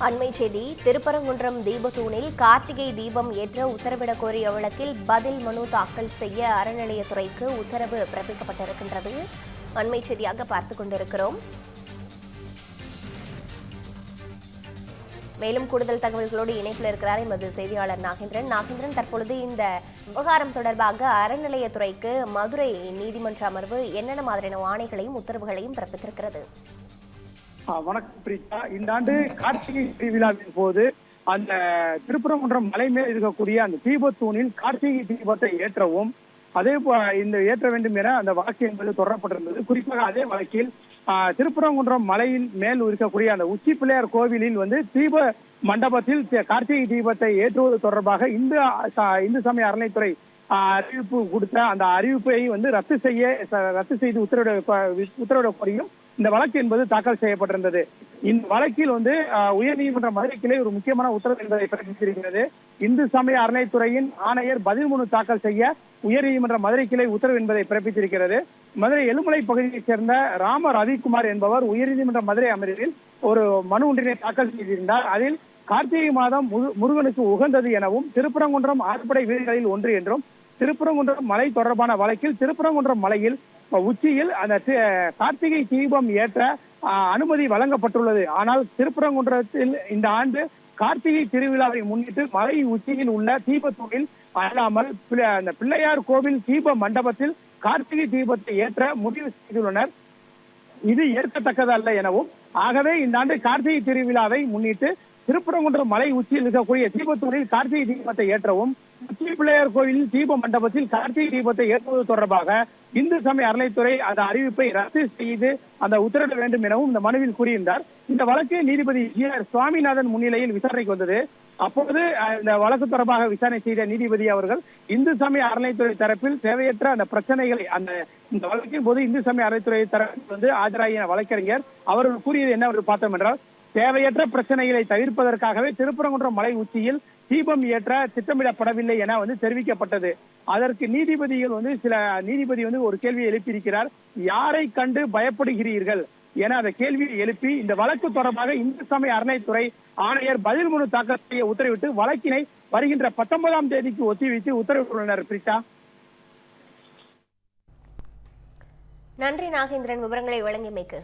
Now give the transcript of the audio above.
அண்மை செய்தி திருப்பரங்குன்றம் தீபத்தூணில் கார்த்திகை தீபம் ஏற்ற உத்தரவிடக் கோரிய வழக்கில் பதில் மனு தாக்கல் செய்ய அறநிலையத்துறைக்கு உத்தரவு பிறப்பிக்கப்பட்டிருக்கின்றது. அண்மை செய்தியாக பார்த்துக் கொண்டிருக்கிறோம். மேலும் கூடுதல் தகவல்களோடு இணைப்பில் இருக்கிறார் எமது செய்தியாளர் நாகேந்திரன். நாகேந்திரன் தற்பொழுது இந்த விவகாரம் தொடர்பாக அறநிலையத்துறைக்கு மதுரை நீதிமன்ற அமர்வு என்னென்ன மாதிரியான ஆணைகளையும் உத்தரவுகளையும் பிறப்பித்திருக்கிறது? வணக்கம் பிரீதா இந்த ஆண்டு கார்த்திகை திருவிழாவின் போது அந்த திருப்பரங்குன்றம் மலை மேல் இருக்கக்கூடிய அந்த தீபத்தூணில் கார்த்திகை தீபத்தை ஏற்றவும் அதே இந்த ஏற்ற வேண்டும் என அந்த வழக்கு என்பது தொடரப்பட்டிருந்தது. குறிப்பாக அதே வழக்கில் திருப்பரங்குன்றம் மலையின் மேல் இருக்கக்கூடிய அந்த உச்சி பிள்ளையார் கோவிலில் வந்து தீப மண்டபத்தில் கார்த்திகை தீபத்தை ஏற்றுவது தொடர்பாக இந்து இந்து சமய அறநிலைத்துறை அறிவிப்பு கொடுத்த அந்த அறிவிப்பை வந்து ரத்து செய்ய ரத்து செய்து உத்தரவிட உத்தரவிட கோரியும் இந்த வழக்கு என்பது தாக்கல் செய்யப்பட்டிருந்தது. இந்த வழக்கில் வந்து உயர்நீதிமன்ற மதுரை கிளை ஒரு முக்கியமான உத்தரவு என்பதை பிறப்பித்திருக்கிறது இந்து சமய அறநிலைத்துறையின் ஆணையர் பதில் மனு தாக்கல் செய்ய உயர்நீதிமன்ற மதுரை கிளை உத்தரவு என்பதை பிறப்பித்திருக்கிறது. மதுரை எழுமலை பகுதியைச் சேர்ந்த ராம ரவிக்குமார் என்பவர் உயர்நீதிமன்ற மதுரை அமர்வில் ஒரு மனு ஒன்றினை தாக்கல் செய்திருந்தார். அதில் கார்த்திகை மாதம் முருகனுக்கு உகந்தது எனவும் திருப்பரங்குன்றம் ஆர்ப்படை வீடுகளில் ஒன்று என்றும் திருப்பரங்குன்றம் மலை தொடர்பான வழக்கில் திருப்பரங்குன்றம் மலையில் உச்சியில் அந்த கார்த்திகை தீபம் ஏற்ற அனுமதி வழங்கப்பட்டுள்ளது. ஆனால் திருப்பரங்குன்றத்தில் இந்த ஆண்டு கார்த்திகை திருவிழாவை முன்னிட்டு மலை உச்சியில் உள்ள தீபத்தூரில் அல்லாமல் பிள்ளை- அந்த பிள்ளையார் கோவில் தீப மண்டபத்தில் கார்த்திகை தீபத்தை ஏற்ற முடிவு செய்துள்ளனர். இது ஏற்கத்தக்கதல்ல எனவும் ஆகவே இந்த ஆண்டு கார்த்திகை திருவிழாவை முன்னிட்டு திருப்பரங்குன்றம் மலை உச்சியில் இருக்கக்கூடிய தீபத்தூரில் கார்த்திகை தீபத்தை ஏற்றவும் உச்சி பிள்ளையார் கோயிலில் தீப மண்டபத்தில் கார்த்திகை தீபத்தை ஏற்றுவது தொடர்பாக இந்து சமய அறநிலைத்துறை அந்த அறிவிப்பை ரத்து செய்து அந்த உத்தரவிட வேண்டும் எனவும் இந்த மனுவில் கூறியிருந்தார். இந்த வழக்கு நீதிபதி ஜி ஆர் சுவாமிநாதன் முன்னிலையில் விசாரணைக்கு வந்தது. அப்போது இந்த வழக்கு தொடர்பாக விசாரணை செய்த நீதிபதி அவர்கள் இந்து சமய அறநிலைத்துறை தரப்பில் தேவையற்ற அந்த பிரச்சனைகளை அந்த இந்த வழக்கின் போது இந்து சமய அறநிலைத்துறை தரப்பில் வந்து ஆஜராகிய வழக்கறிஞர் அவர்கள் கூறியது என்ன பார்த்தோம் என்றால் தேவையற்ற பிரச்சனைகளை தவிர்ப்பதற்காகவே திருப்பரங்குன்றம் மலை உச்சியில் தீபம் ஏற்ற திட்டமிடப்படவில்லை என வந்து தெரிவிக்கப்பட்டது. அதற்கு நீதிபதிகள் வந்து சில நீதிபதி வந்து ஒரு கேள்வியை எழுப்பியிருக்கிறார். யாரை கண்டு பயப்படுகிறீர்கள்? என அந்த கேள்வியை எழுப்பி இந்த வழக்கு தொடர்பாக இந்து சமய அறநிலைத்துறை ஆணையர் பதில் மனு தாக்கல் செய்ய உத்தரவிட்டு வழக்கினை வருகின்ற பத்தொன்பதாம் தேதிக்கு ஒத்திவைத்து உத்தரவிட்டுள்ளனர். பிரிட்டா? நன்றி நாகேந்திரன் விவரங்களை வழங்கியமைக்கு.